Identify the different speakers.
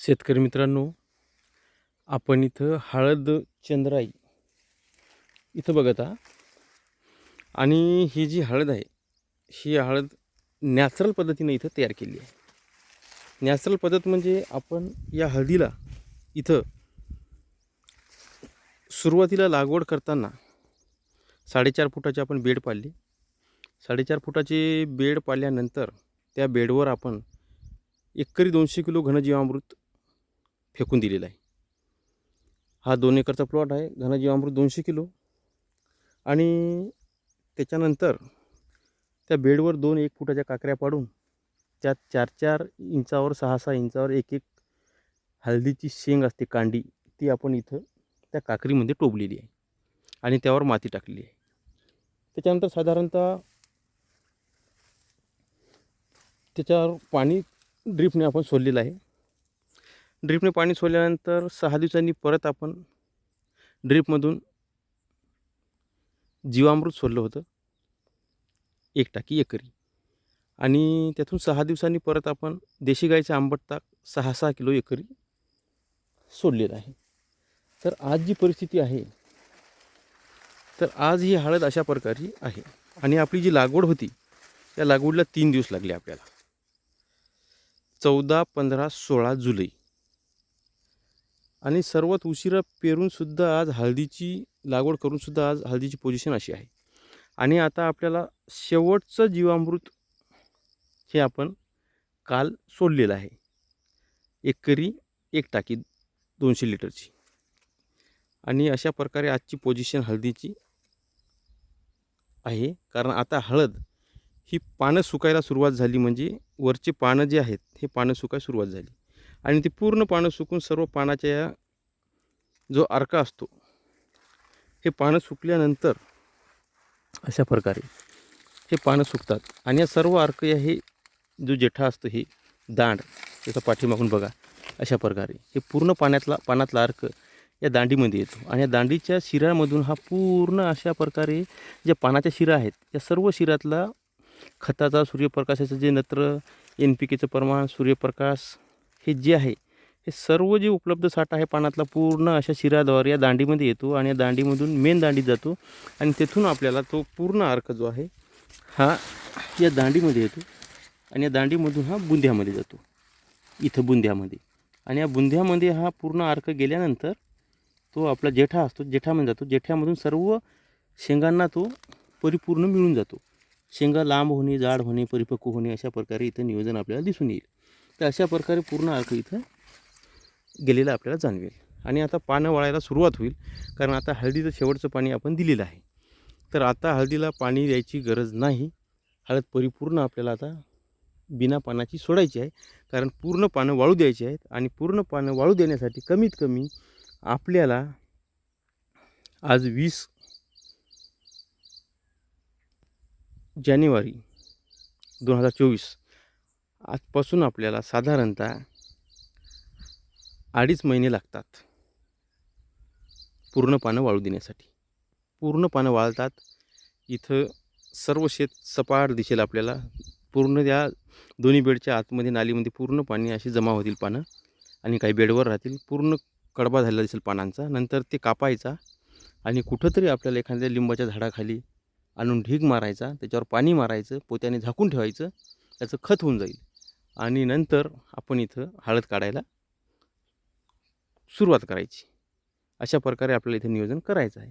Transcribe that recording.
Speaker 1: शेतकरी मित्रांनो आपण इथं हळद चंद्राई इथं बघत आहा आणि ही जी हळद आहे ही हळद नॅचरल पद्धतीने इथं तयार केली आहे. नॅचरल पद्धत म्हणजे आपण या हळदीला इथं सुरुवातीला लागवड करताना साडेचार फुटाची आपण बेड पाडली. साडेचार फुटाची बेड पाडल्यानंतर त्या बेडवर आपण एकरी दोनशे किलो घनजीवामृत फेकून दिलेला आहे. हा दोन एकरचा प्लॉट आहे घनजीवामृत दोनशे किलो. आणि त्याच्यानंतर त्या बेडवर दोन एक फुटाच्या काकऱ्या पाडून त्यात चार चार इंचावर सहा सहा इंचावर एक एक हळदीची शेंग असते कांडी ती आपण इथं त्या काकरीमध्ये टोबलेली आहे. आणि त्यावर माती टाकलेली आहे. त्याच्यानंतर साधारणतः त्याच्यावर पाणी ड्रीपने आपण सोडलेलं आहे. ड्रीपने पाणी सोडल्यानंतर सहा दिवसांनी परत आपण ड्रीपमधून जीवामृत सोडलं होतं. एक टाकी एकरी. आणि त्यातून सहा दिवसांनी परत आपण देशी गाईचं आंबट ताक सहा सहा किलो एकरी सोडलेलं आहे. तर आज जी परिस्थिती आहे तर आज ही हळद अशा प्रकारची आहे. आणि आपली जी लागवड होती त्या लागवडीला तीन दिवस लागले आपल्याला. चौदा पंधरा सोळा जुलै. आणि सर्वात उशिरा पेरूनसुद्धा आज हळदीची लागवड करूनसुद्धा आज हळदीची पोझिशन अशी आहे. आणि आता आपल्याला शेवटचं जीवामृत हे आपण काल सोडलेलं आहे. एकरी एक टाकी दोनशे लिटरची. आणि अशा प्रकारे आजची पोझिशन हळदीची आहे. कारण आता हळद ही पानं सुकायला सुरुवात झाली म्हणजे वरचे पानं जे आहेत हे पानं सुकायला सुरुवात झाली. आणि ती पूर्ण पानं सुकून सर्व पानाच्या या जो अर्का असतो हे पानं सुकल्यानंतर अशा प्रकारे हे पानं सुकतात. आणि या सर्व अर्क या हे जो जेठा असतो हे दांड त्याचा पाठीमागून बघा अशा प्रकारे हे पूर्ण पाण्यातला पानातला अर्क या दांडीमध्ये येतो. आणि या दांडीच्या शिरामधून हा पूर्ण अशा प्रकारे ज्या पानाच्या शिरा आहेत या सर्व शिरातला खताचा सूर्यप्रकाशाचं जे नत्र एन पी केचं प्रमाण सूर्यप्रकाश हे जे आहे हे सर्व जे उपलब्ध साठा आहे पानातला पूर्ण अशा शिराद्वारे या दांडीमध्ये येतो आणि या दांडीमधून मेन दांडीत जातो. आणि तेथून आपल्याला तो पूर्ण अर्क जो आहे हा या दांडीमध्ये येतो आणि या दांडीमधून हा बुंध्यामध्ये जातो. इथं बुंध्यामध्ये आणि या बुंध्यामध्ये हा पूर्ण अर्क गेल्यानंतर तो आपला जेठा असतो जेठामध्ये जातो. जेठ्यामधून सर्व शेंगांना तो परिपूर्ण मिळून जातो. शेंगा लांब होणे जाड होणे परिपक्व होणे अशा प्रकारे इथं नियोजन आपल्याला दिसून येईल. तर अशा प्रकारे पूर्ण अर्क इथं गेलेलं आपल्याला जाणवेल. आणि आता पानं वाळायला सुरुवात होईल कारण आता हळदीचं शेवटचं पाणी आपण दिलेलं आहे. तर आता हळदीला पाणी द्यायची गरज नाही. हळद परिपूर्ण आपल्याला आता बिना पानाची सोडायची आहे कारण पूर्ण पानं वाळू द्यायची आहेत. आणि पूर्ण पानं वाळू देण्यासाठी कमीत कमी आपल्याला आज वीस जानेवारी दोन हजार चोवीस आजपासून आपल्याला साधारणतः अडीच महिने लागतात पूर्ण पानं वाळू देण्यासाठी. पूर्ण पानं वाळतात इथं सर्व शेत सपाट दिसेल आपल्याला पूर्ण त्या दोन्ही बेडच्या आतमध्ये नालीमध्ये पूर्ण पाणी अशी जमा होतील पानं आणि काही बेडवर राहतील. पूर्ण कडबा झालेला दिसेल पानांचा. नंतर ते कापायचा आणि कुठंतरी आपल्याला एखाद्या लिंबाच्या झाडाखाली आणून ढीग मारायचा त्याच्यावर पाणी मारायचं पोत्याने झाकून ठेवायचं त्याचं खत होऊन जाईल. आणि नंतर आपण इथं हळद काढायला सुरुवात करायची. अशा प्रकारे आपल्याला इथे नियोजन करायचं आहे.